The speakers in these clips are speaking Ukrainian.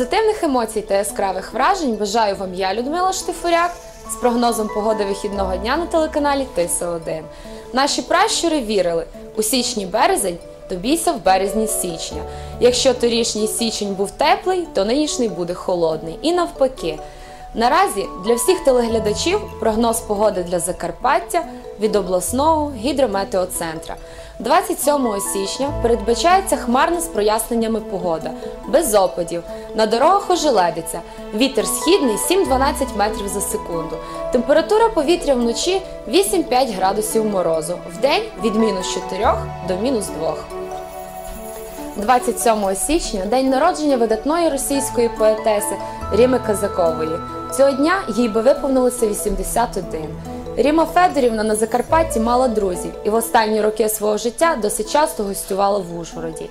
Позитивних емоцій та яскравих вражень бажаю вам я, Людмила Штифуряк, з прогнозом погоди вихідного дня на телеканалі Тиса 1 Наші пращури вірили у січні березень, то бійся в березні січня. Якщо торішній січень був теплий, то нинішній буде холодний. І навпаки. Наразі для всіх телеглядачів прогноз погоди для Закарпаття від обласного гідрометеоцентра. 27 січня передбачається хмарна з проясненнями погода, без опадів. На дорогах ожеледиться. Вітер східний 7-12 метрів за секунду. Температура повітря вночі 8-5 градусів морозу. Вдень від мінус 4 до мінус 2. 27 січня день народження видатної російської поетеси Ріми Казакової. Цього дня їй би виповнилося 81. Ріма Федорівна на Закарпатті мала друзів і в останні роки свого життя досить часто гостювала в Ужгороді.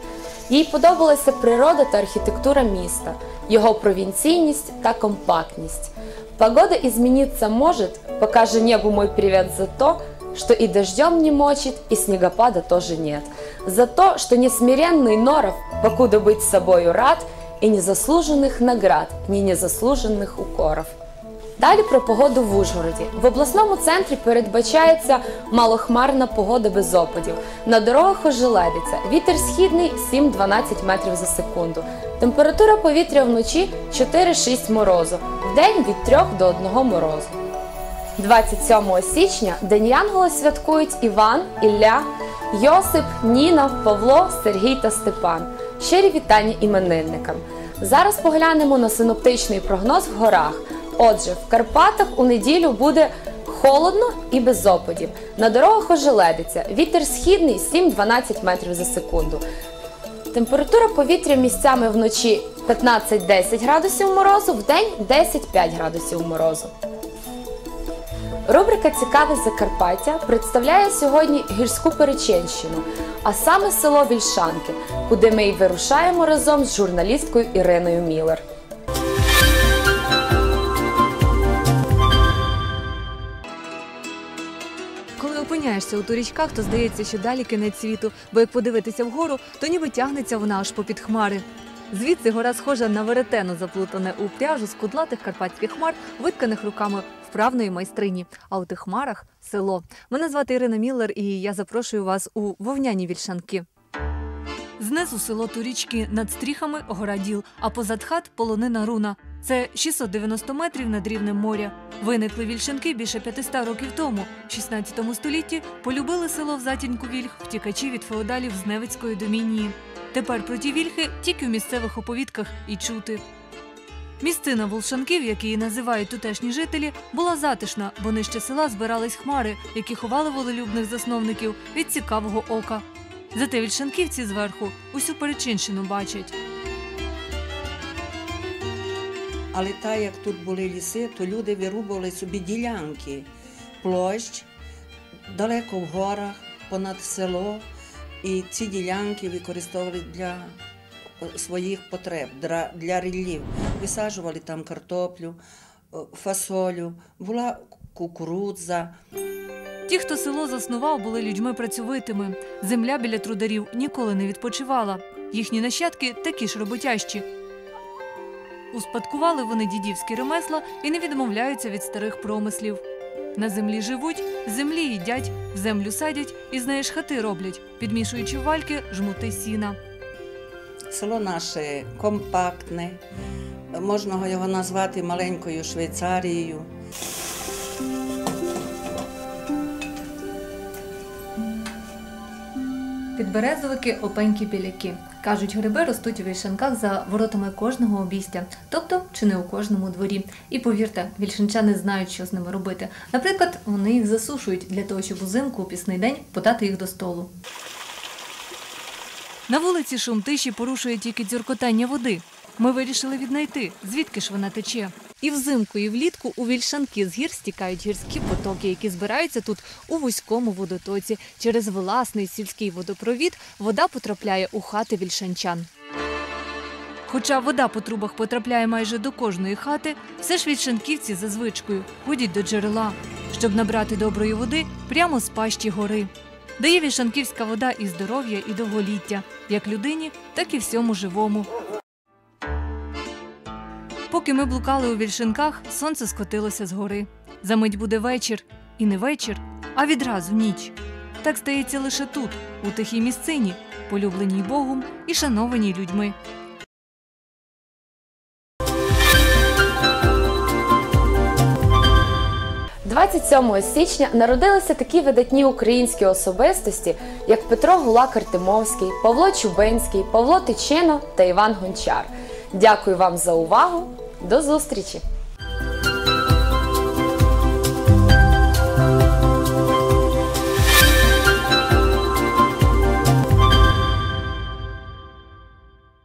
Їй подобалася природа та архітектура міста, його провінційність та компактність. Погода измениться может, покаже небу мой привет за то, что и дождем не мочит, и снегопада тоже нет. За то, что несмиренный Норов, покуда быть собою рад, и незаслуженных наград, ні незаслужених укоров. Далі про погоду в Ужгороді. В обласному центрі передбачається малохмарна погода без опадів. На дорогах ожеледиться. Вітер східний 7-12 метрів за секунду. Температура повітря вночі 4-6 морозу, вдень від 3 до 1 морозу. 27 січня День Янгола святкують Іван, Ілля, Йосип, Ніна, Павло, Сергій та Степан. Щирі вітання іменинникам. Зараз поглянемо на синоптичний прогноз в горах. Отже, в Карпатах у неділю буде холодно і без опадів. На дорогах ожеледиться. Вітер східний 7-12 метрів за секунду. Температура повітря місцями вночі 15-10 градусів морозу, в день 10-5 градусів морозу. Рубрика Цікаве Закарпаття представляє сьогодні гірську Перечинщину, а саме село Вільшанки, куди ми й вирушаємо разом з журналісткою Іриною Мілер. Опиняєшся у турічках, то здається, що далі кінець світу, бо як подивитися вгору, то ніби тягнеться вона аж попід хмари. Звідси гора схожа на веретено, заплутане у пряжу з кудлатих карпатських хмар, витканих руками вправної майстрині. А у тих хмарах село. Мене звати Ірина Міллер, і я запрошую вас у вовняні вільшанки. Знизу село Турічки над стріхами гора Діл, а позад хат полонина руна. Це 690 метрів над рівнем моря. Виникли вільшанки більше 500 років тому. В 16 столітті полюбили село в затінку вільх, втікачі від феодалів з Невицької домінії. Тепер про ті вільхи тільки в місцевих оповідках і чути. Місцина Волшанків, як її називають тутешні жителі, була затишна, бо нижче села збирались хмари, які ховали волелюбних засновників від цікавого ока. Зате вільшанківці зверху усю перечинщину бачать. Але так як тут були ліси, то люди вирубували собі ділянки, площ далеко в горах, понад село. І ці ділянки використовували для своїх потреб, для, ріллів. Висаджували там картоплю, фасолю, була кукурудза. Ті, хто село заснував, були людьми працьовитими. Земля біля трударів ніколи не відпочивала. Їхні нащадки такі ж роботящі. Успадкували вони дідівські ремесла і не відмовляються від старих промислів. На землі живуть, землі їдять, в землю садять і з неї ж хати роблять, підмішуючи вальки жмути сіна. Село наше компактне, можна його назвати маленькою Швейцарією. Підберезовики опенькі біляки. Кажуть, гриби ростуть у вільшанках за воротами кожного обійстя, тобто чи не у кожному дворі. І повірте, вільшанчани знають, що з ними робити. Наприклад, вони їх засушують для того, щоб узимку у пісний день подати їх до столу. На вулиці шум тиші порушує тільки дзюркотання води. Ми вирішили віднайти, звідки ж вона тече. І взимку, і влітку у вільшанки з гір стікають гірські потоки, які збираються тут у вузькому водотоці. Через власний сільський водопровід вода потрапляє у хати вільшанчан. Хоча вода по трубах потрапляє майже до кожної хати, все ж вільшанківці за звичкою ходять до джерела, щоб набрати доброї води прямо з пащі гори. Дає вільшанківська вода і здоров'я, і довголіття, як людині, так і всьому живому. Поки ми блукали у вільшинках, сонце скотилося з гори. Замить буде вечір, і не вечір, а відразу ніч. Так стається лише тут, у тихій місцині, полюбленій Богом і шанованій людьми. 27 січня народилися такі видатні українські особистості, як Петро Гулак-Артемовський, Павло Чубинський, Павло Тичино та Іван Гончар. Дякую вам за увагу. До зустрічі!